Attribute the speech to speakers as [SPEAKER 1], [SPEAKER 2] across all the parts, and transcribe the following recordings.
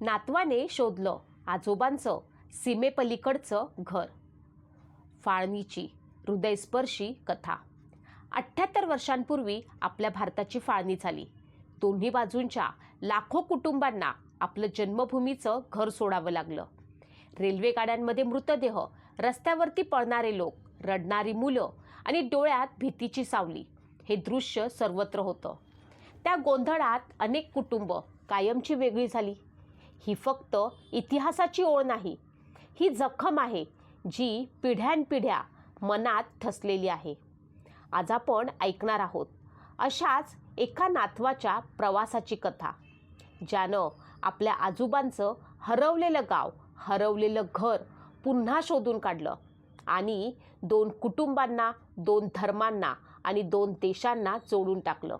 [SPEAKER 1] नातवाने शोधलं आजोबांचं सीमेपलीकडचं घर. फाळणीची हृदयस्पर्शी कथा. अठ्ठ्याहत्तर वर्षांपूर्वी आपल्या भारताची फाळणी झाली. दोन्ही बाजूंच्या लाखो कुटुंबांना आपलं जन्मभूमीचं घर सोडावं लागलं. रेल्वे गाड्यांमध्ये मृतदेह रस्त्यावरती पळणारे लोक रडणारी मुलं आणि डोळ्यात भीतीची सावली. हे दृश्य सर्वत्र होतं. त्या गोंधळात अनेक कुटुंब कायमची वेगळी झाली. ही फक्त इतिहासाची ओळ नाही ही जखम आहे जी पिढ्यानपिढ्या मनात ठसलेली आहे. आज आपण ऐकणार आहोत अशाच एका नातवाच्या प्रवासाची कथा ज्यानं आपल्या आजोबांचं हरवलेलं गाव हरवलेलं घर पुन्हा शोधून काढलं आणि दोन कुटुंबांना दोन धर्मांना आणि दोन देशांना जोडून टाकलं.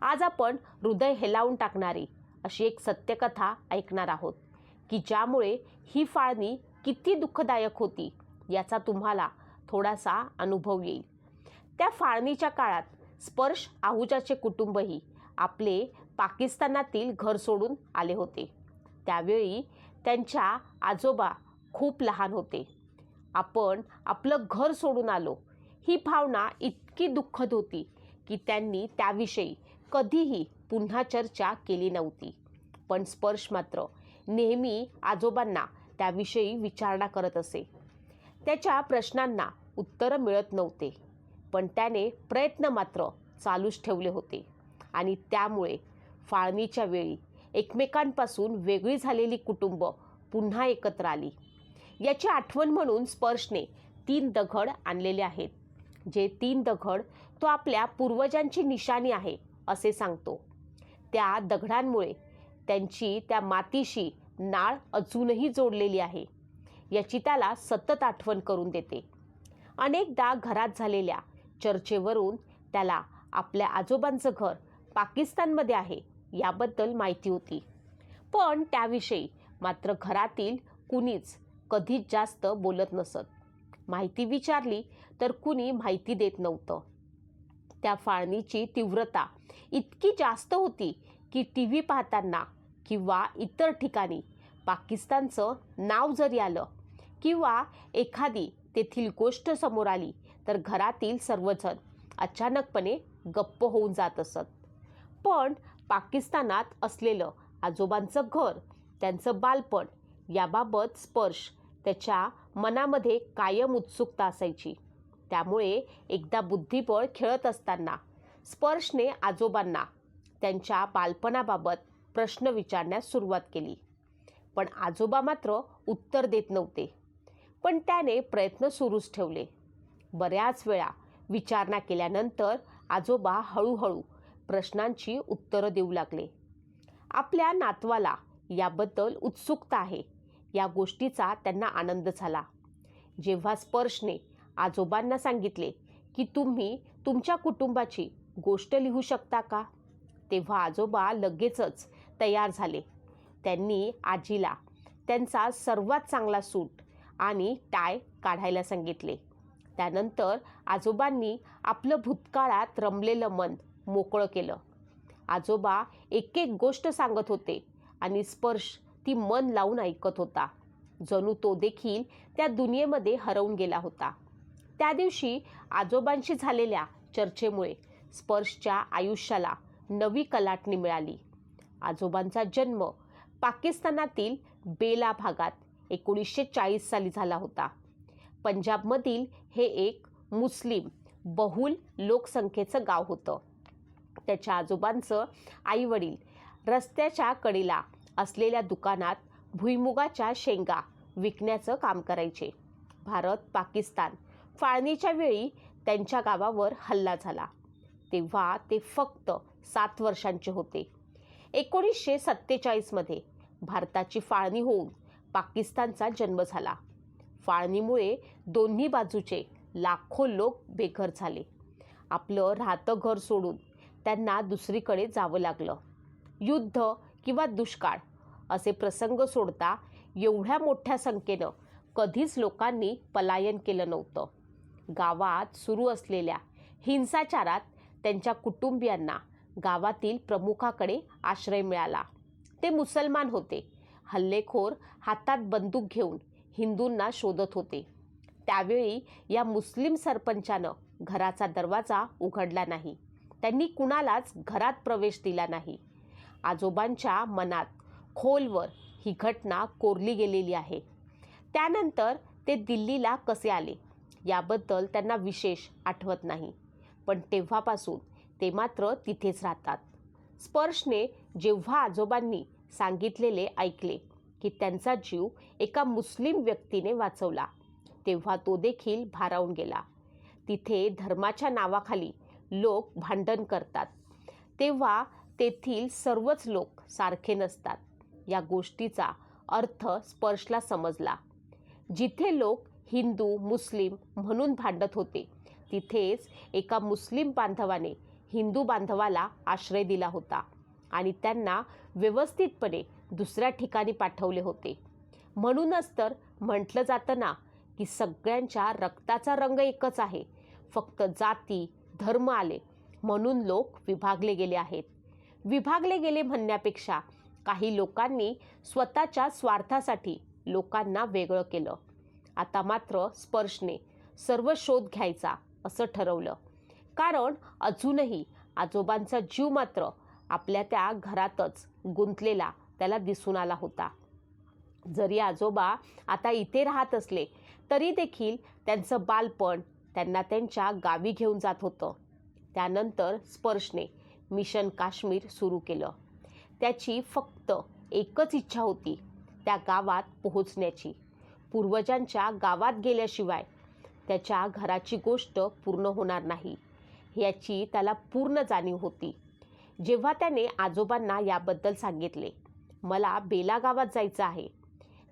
[SPEAKER 1] आज आपण हृदय हेलावून टाकणारी अशी एक सत्यकथा ऐकणार आहोत की ज्यामुळे ही फाळणी किती दुःखदायक होती याचा तुम्हाला थोडासा अनुभव येईल. त्या फाळणीच्या काळात स्पर्श आहुजाचे कुटुंबही आपले पाकिस्तानातील घर सोडून आले होते. त्यावेळी त्यांच्या आजोबा खूप लहान होते. आपण आपलं घर सोडून आलो ही भावना इतकी दुःखद होती की त्यांनी त्याविषयी कधीही पुन्हा चर्चा केली नव्हती. पण स्पर्श मात्र नेहमी आजोबांना त्याविषयी विचारणा करत असे. त्याच्या प्रश्नांना उत्तरं मिळत नव्हते. पण त्याने प्रयत्न मात्र चालूच ठेवले होते. आणि त्यामुळे फाळणीच्या वेळी एकमेकांपासून वेगळी झालेली कुटुंब पुन्हा एकत्र आली. याची आठवण म्हणून स्पर्शने तीन दगड आणलेले आहेत. जे तीन दगड तो आपल्या पूर्वजांची निशाणी आहे. असे सांगतो. त्या दगडांमुळे त्यांची त्या मातीशी नाळ अजूनही जोडलेली आहे. याची त्याला सतत आठवण करून देते. अनेकदा घरात झालेल्या चर्चेवरून त्याला आपल्या आजोबांचं घर पाकिस्तानमध्ये आहे याबद्दल माहिती होती. पण त्याविषयी मात्र घरातील कुणीच कधीच जास्त बोलत नसत. माहिती विचारली तर कुणी माहिती देत नव्हतं. त्या फाळणीची तीव्रता इतकी जास्त होती की टी व्ही पाहताना किंवा इतर ठिकाणी पाकिस्तानचं नाव जरी आलं किंवा एखादी तेथील गोष्ट समोर आली तर घरातील सर्वजण अचानकपणे गप्प होऊन जात असत. पण पाकिस्तानात असलेलं आजोबांचं घर त्यांचं बालपण याबाबत स्पर्श त्याच्या मनामध्ये कायम उत्सुकता असायची. त्यामुळे एकदा बुद्धिबळ खेळत असताना स्पर्शने आजोबांना त्यांच्या बालपणाबाबत प्रश्न विचारण्यास सुरुवात केली. पण आजोबा मात्र उत्तर देत नव्हते. पण त्याने प्रयत्न सुरूच ठेवले. बऱ्याच वेळा विचारणा केल्यानंतर आजोबा हळूहळू प्रश्नांची उत्तरं देऊ लागले. आपल्या नातवाला याबद्दल उत्सुकता आहे. या गोष्टीचा त्यांना आनंद झाला. जेव्हा स्पर्शने आजोबांना सांगितले की तुम्ही तुमच्या कुटुंबाची गोष्ट लिहू शकता का? तेव्हा आजोबा लगेचच तयार झाले. त्यांनी आजीला त्यांचा सर्वात चांगला सूट आणि टाय काढायला सांगितले. त्यानंतर आजोबांनी आपलं भूतकाळात रमलेलं मन मोकळं केलं. आजोबा एक एक गोष्ट सांगत होते आणि स्पर्श ती मन लावून ऐकत होता. जणू तो देखील त्या दुनियेमध्ये हरवून गेला होता. त्या दिवशी आजोबांशी झालेल्या चर्चेमुळे स्पर्शच्या आयुष्याला नवी कलाटणी मिळाली. आजोबांचा जन्म पाकिस्तानातील बेला भागात एकोणीसशे चाळीस साली झाला होता. पंजाबमधील हे एक मुस्लिम बहुल लोकसंख्येचं गाव होतं. त्याच्या आजोबांचं आईवडील रस्त्याच्या कडेला असलेल्या दुकानात भुईमुगाच्या शेंगा विकण्याचं काम करायचे. भारत पाकिस्तान फाळणीच्या वेळी त्यांच्या गावावर हल्ला झाला. तेव्हा ते फक्त सात वर्षांचे होते. एकोणीसशे सत्तेचाळीसमध्ये भारताची फाळणी होऊन पाकिस्तानचा जन्म झाला. फाळणीमुळे दोन्ही बाजूचे लाखो लोक बेघर झाले. आपलं राहतं घर सोडून त्यांना दुसरीकडे जावं लागलं. युद्ध किंवा दुष्काळ असे प्रसंग सोडता एवढ्या मोठ्या संख्येनं कधीच लोकांनी पलायन केलं नव्हतं. गावात सुरू असलेल्या हिंसाचारात त्यांच्या कुटुंबियांना गावातील प्रमुखाकडे आश्रय मिळाला. ते मुसलमान होते. हल्लेखोर हातात बंदूक घेऊन हिंदूंना शोधत होते. त्यावेळी या मुस्लिम सरपंचानं घराचा दरवाजा उघडला नाही. त्यांनी कुणालाच घरात प्रवेश दिला नाही. आजोबांच्या मनात खोलवर ही घटना कोरली गेलेली आहे. त्यानंतर ते दिल्लीला कसे आले? याबद्दल त्यांना विशेष आठवत नाही. पण तेव्हापासून ते मात्र तिथेच राहतात. स्पर्शने जेव्हा आजोबांनी सांगितलेले ऐकले की त्यांचा जीव एका मुस्लिम व्यक्तीने वाचवला तेव्हा तो देखील भारावून गेला. तिथे धर्माच्या नावाखाली लोक भांडण करतात. तेव्हा तेथील सर्वच लोक सारखे नसतात. या गोष्टीचा अर्थ स्पर्शला समजला. जिथे लोक हिंदू मुस्लिम म्हणून भांडत होते. तिथेच एका मुस्लिम बांधवाने हिंदू बांधवाला आश्रय दिला होता आणि त्यांना व्यवस्थितपणे दुसऱ्या ठिकाणी पाठवले होते. म्हणूनच तर म्हटलं जातं ना की सगळ्यांच्या रक्ताचा रंग एकच आहे. फक्त जाती धर्म आले म्हणून लोक विभागले गेले आहेत. विभागले गेले म्हणण्यापेक्षा काही लोकांनी स्वतःच्या स्वार्थासाठी लोकांना वेगळं केलं. आता मात्र स्पर्शने सर्व शोध घ्यायचा असं ठरवलं. कारण अजूनही आजोबांचा जीव मात्र आपल्या त्या घरातच गुंतलेला त्याला दिसून आला होता. जरी आजोबा आता इथे राहत असले तरी देखील त्यांचं बालपण त्यांना त्यांच्या गावी घेऊन जात होतं. त्यानंतर स्पर्शने मिशन काश्मीर सुरू केलं. त्याची फक्त एकच इच्छा होती त्या गावात पोहोचण्याची. पूर्वजांच्या गावात गेल्याशिवाय त्याच्या घराची गोष्ट पूर्ण होणार नाही. याची त्याला पूर्ण जाणीव होती. जेव्हा त्याने आजोबांना याबद्दल सांगितले मला बेला गावात जायचं आहे.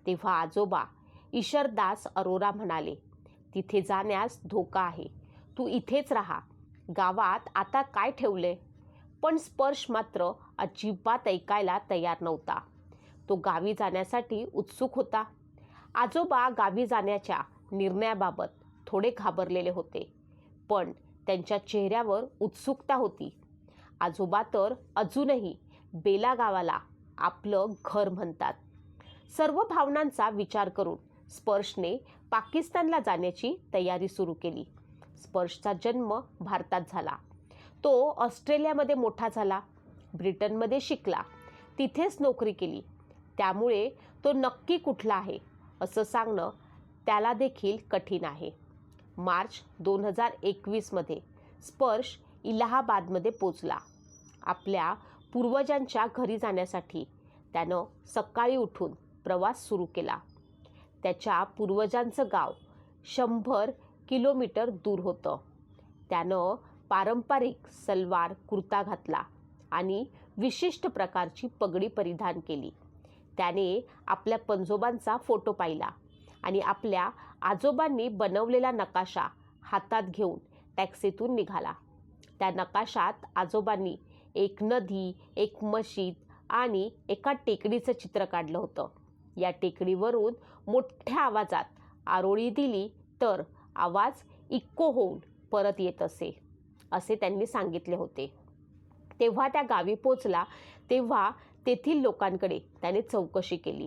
[SPEAKER 1] तेव्हा आजोबा ईशरदास अरोरा म्हणाले तिथे जाण्यास धोका आहे. तू इथेच राहा. गावात आता काय ठेवले पण स्पर्श मात्र अजिबात ऐकायला तयार नव्हता. तो गावी जाण्यासाठी उत्सुक होता. आजोबा गावी जाण्याच्या निर्णयाबाबत थोडे घाबरलेले होते. पण त्यांच्या चेहऱ्यावर उत्सुकता होती. आजोबा तर अजूनही बेला गावाला आपलं घर म्हणतात. सर्व भावनांचा विचार करून स्पर्शने पाकिस्तानला जाण्याची तयारी सुरू केली. स्पर्शचा जन्म भारतात झाला. तो ऑस्ट्रेलियामध्ये मोठा झाला. ब्रिटनमध्ये शिकला. तिथेच नोकरी केली. त्यामुळे तो नक्की कुठला आहे? असं सांगणं त्याला देखील कठीण आहे. मार्च दोन हजार एकवीसमध्ये स्पर्श इलाहाबादमध्ये पोचला. आपल्या पूर्वजांच्या घरी जाण्यासाठी त्यानं सकाळी उठून प्रवास सुरू केला. त्याच्या पूर्वजांचं गाव शंभर किलोमीटर दूर होतं. त्यानं पारंपरिक सलवार कुर्ता घातला आणि विशिष्ट प्रकारची पगडी परिधान केली. त्याने आपल्या पंजोबांचा फोटो पाहिला आणि आपल्या आजोबांनी बनवलेला नकाशा हातात घेऊन टॅक्सीतून निघाला. त्या नकाशात आजोबांनी एक नदी एक मशीद आणि एका टेकडीचं चित्र काढलं होतं. या टेकडीवरून मोठ्या आवाजात आरोळी दिली तर आवाज इक्को होऊन परत येत असे असे त्यांनी सांगितले होते. तेव्हा त्या गावी पोचला तेव्हा तेथील लोकांकडे त्याने चौकशी केली.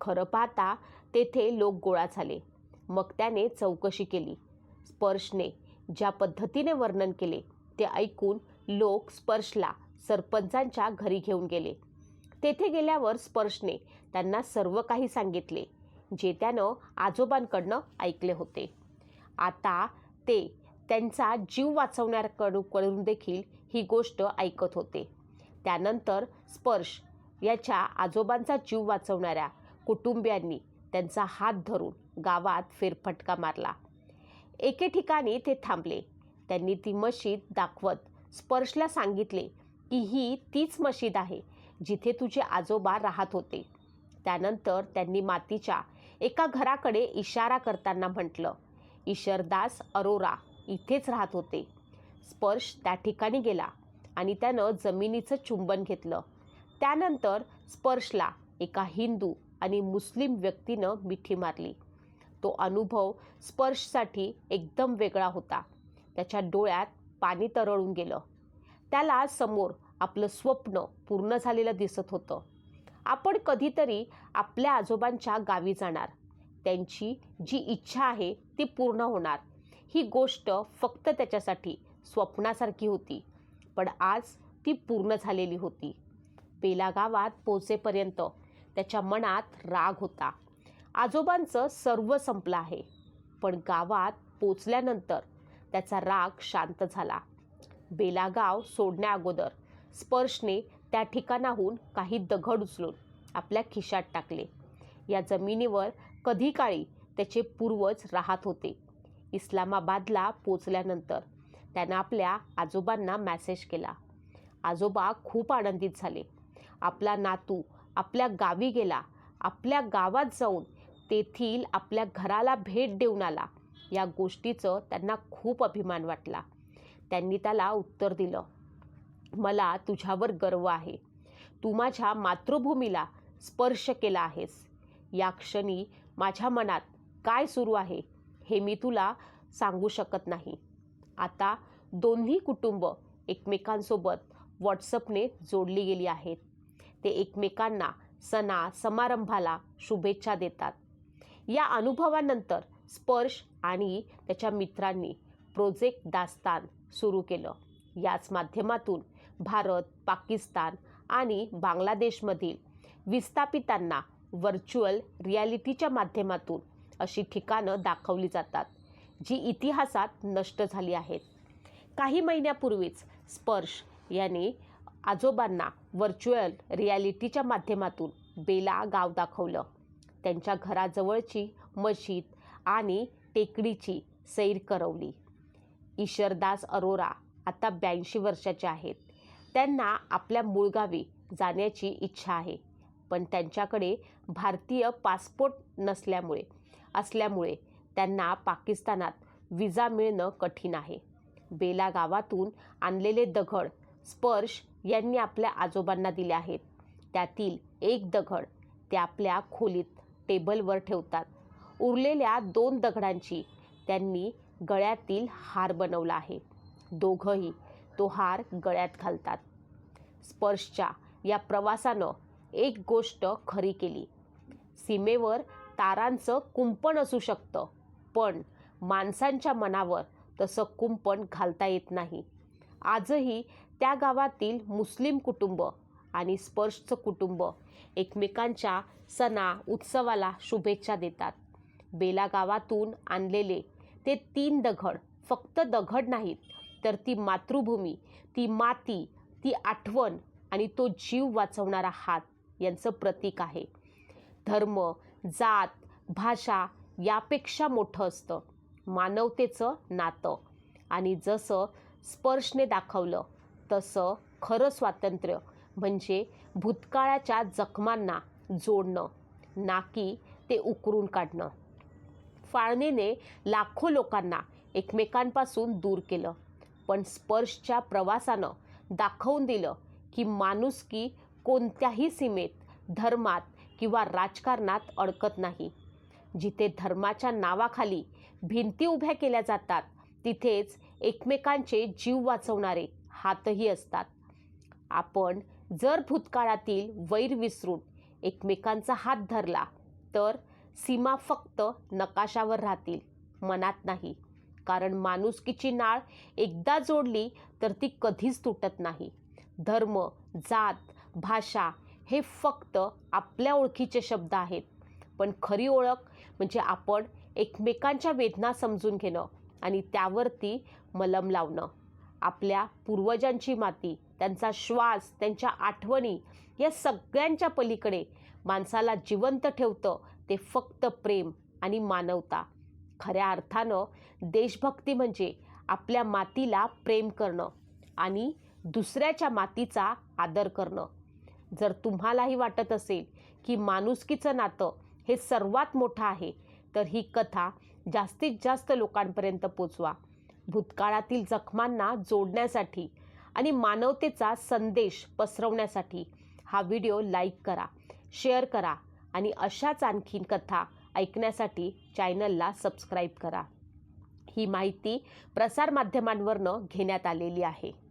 [SPEAKER 1] खरं पाहता तेथे लोक गोळा झाले. मग त्याने चौकशी केली. स्पर्शने ज्या पद्धतीने वर्णन केले ते ऐकून लोक स्पर्शला सरपंचांच्या घरी घेऊन गेले. तेथे गेल्यावर स्पर्शने त्यांना सर्व काही सांगितले जे त्यानं आजोबांकडनं ऐकले होते. आता ते त्यांचा जीव वाचवण्याकडून देखील ही गोष्ट ऐकत होते. त्यानंतर स्पर्श याच्या आजोबांचा जीव वाचवणाऱ्या कुटुंबियांनी त्यांचा हात धरून गावात फेरफटका मारला. एके ठिकाणी ते थांबले. त्यांनी ती मशीद दाखवत स्पर्शला सांगितले की ही तीच मशीद आहे जिथे तुझे आजोबा राहत होते. त्यानंतर त्यांनी मातीच्या एका घराकडे इशारा करताना म्हटलं ईशरदास अरोरा इथेच राहत होते. स्पर्श त्या ठिकाणी गेला आणि त्यानं जमिनीचं चुंबन घेतलं. त्यानंतर स्पर्शला एका हिंदू आणि मुस्लिम व्यक्तीनं मिठी मारली. तो अनुभव स्पर्शसाठी एकदम वेगळा होता. त्याच्या डोळ्यात पाणी तरळून गेलं. त्याला समोर आपलं स्वप्न पूर्ण झालेलं दिसत होतं. आपण कधीतरी आपल्या आजोबांच्या गावी जाणार. त्यांची जी इच्छा आहे ती पूर्ण होणार. ही गोष्ट फक्त त्याच्यासाठी स्वप्नासारखी होती. पण आज ती पूर्ण झालेली होती. पेला गावात पोचेपर्यंत त्याच्या मनात राग होता. आजोबांचं सर्व संपलं आहे. पण गावात पोचल्यानंतर त्याचा राग शांत झाला. बेलागाव सोडण्या अगोदर स्पर्शने त्या ठिकाणाहून काही दगड उचलून आपल्या खिशात टाकले. या जमिनीवर कधी काळी त्याचे पूर्वज राहत होते. इस्लामाबादला पोचल्यानंतर त्यानं आपल्या आजोबांना मॅसेज केला. आजोबा खूप आनंदित झाले. आपला नातू आपल्या गावी गेला आपल्या गावात जाऊन तेथील आपल्या घराला भेट देऊन आला. या गोष्टीचं त्यांना खूप अभिमान वाटला. त्यांनी त्याला उत्तर दिलं मला तुझ्यावर गर्व आहे. तू माझ्या मातृभूमीला स्पर्श केला आहेस. या क्षणी माझ्या मनात काय सुरू आहे हे मी तुला सांगू शकत नाही. आता दोन्ही कुटुंब एकमेकांसोबत व्हॉट्सअपने जोडली गेली आहेत. ते एकमेकांना सणा समारंभाला शुभेच्छा देतात. या अनुभवानंतर स्पर्श आणि त्याच्या मित्रांनी प्रोजेक्ट दास्तान सुरू केलं. याच माध्यमातून भारत पाकिस्तान आणि बांगलादेशमधील विस्थापितांना व्हर्च्युअल रियालिटीच्या माध्यमातून अशी ठिकाणं दाखवली जातात जी इतिहासात नष्ट झाली आहेत. काही महिन्यापूर्वीच स्पर्श याने आजोबांना व्हर्च्युअल रियालिटीच्या माध्यमातून बेला गाव दाखवलं. त्यांच्या घराजवळची मशीद आणि टेकडीची सैर करवली. ईशरदास अरोरा आता ब्याऐंशी वर्षाचे आहेत. त्यांना आपल्या मूळगावी जाण्याची इच्छा आहे. पण त्यांच्याकडे भारतीय पासपोर्ट नसल्यामुळे असल्यामुळे त्यांना पाकिस्तानात विजा मिळणं कठीण आहे. बेला गावातून आणलेले दगड स्पर्श यांनी आपल्या आजोबांना दिले आहेत. त्यातील एक दगड ते आपल्या खोलीत टेबलवर ठेवतात. उरलेल्या दोन दगडांची त्यांनी गळ्यातील हार बनवला आहे. दोघंही तो हार गळ्यात घालतात. स्पर्शच्या या प्रवासानं एक गोष्ट खरी केली. सीमेवर तारांचं कुंपण असू शकतं पण माणसांच्या मनावर तसं कुंपण घालता येत नाही. आजही त्या गावातील मुस्लिम कुटुंब आणि स्पर्शचं कुटुंब एकमेकांच्या सणा उत्सवाला शुभेच्छा देतात. बेला गावातून आणलेले ते तीन दगड फक्त दगड नाहीत तर ती मातृभूमी ती माती ती आठवण आणि तो जीव वाचवणारा हात यांचं प्रतीक आहे. धर्म जात भाषा यापेक्षा मोठं असतं मानवतेचं नातं. आणि जसं स्पर्शने दाखवलं तसं खरं स्वातंत्र्य म्हणजे भूतकाळाच्या जखमांना जोडणं ना की ते उकरून काढणं. फाळणीने लाखो लोकांना एकमेकांपासून दूर केलं पण स्पर्शच्या प्रवासानं दाखवून दिलं की माणुसकी कोणत्याही सीमेत धर्मात किंवा राजकारणात अडकत नाही. जिथे धर्माच्या नावाखाली भिंती उभ्या केल्या जातात तिथेच एकमेकांचे जीव वाचवणारे हातही असतात. आपण जर भूतकाळातील वैर विसरून एकमेकांचा हात धरला तर सीमा फक्त नकाशावर राहतील मनात नाही. कारण माणुसकीची नाळ एकदा जोडली तर ती कधीच तुटत नाही. धर्म जात भाषा हे फक्त आपल्या ओळखीचे शब्द आहेत. पण खरी ओळख म्हणजे आपण एकमेकांच्या वेदना समजून घेणं आणि त्यावरती मलम लावणं. आपल्या पूर्वजांची माती त्यांचा श्वास त्यांच्या आठवणी या सगळ्यांच्या पलीकडे माणसाला जिवंत ठेवतं ते फक्त प्रेम आणि मानवता. खऱ्या अर्थानं देशभक्ती म्हणजे आपल्या मातीला प्रेम करणं आणि दुसऱ्याच्या मातीचा आदर करणं. जर तुम्हालाही वाटत असेल की माणुसकीचं नातं हे सर्वात मोठं आहे तर ही कथा जास्तीत जास्त लोकांपर्यंत पोचवा. भूतकाळातील जखमांना जोडण्यासाठी आणि मानवतेचा संदेश पसरवण्यासाठी हा व्हिडिओ लाईक करा शेअर करा आणि अशाच आणखीन कथा ऐकण्यासाठी चॅनलला सबस्क्राईब करा. ही माहिती प्रसारमाध्यमांवरनं घेण्यात आलेली आहे.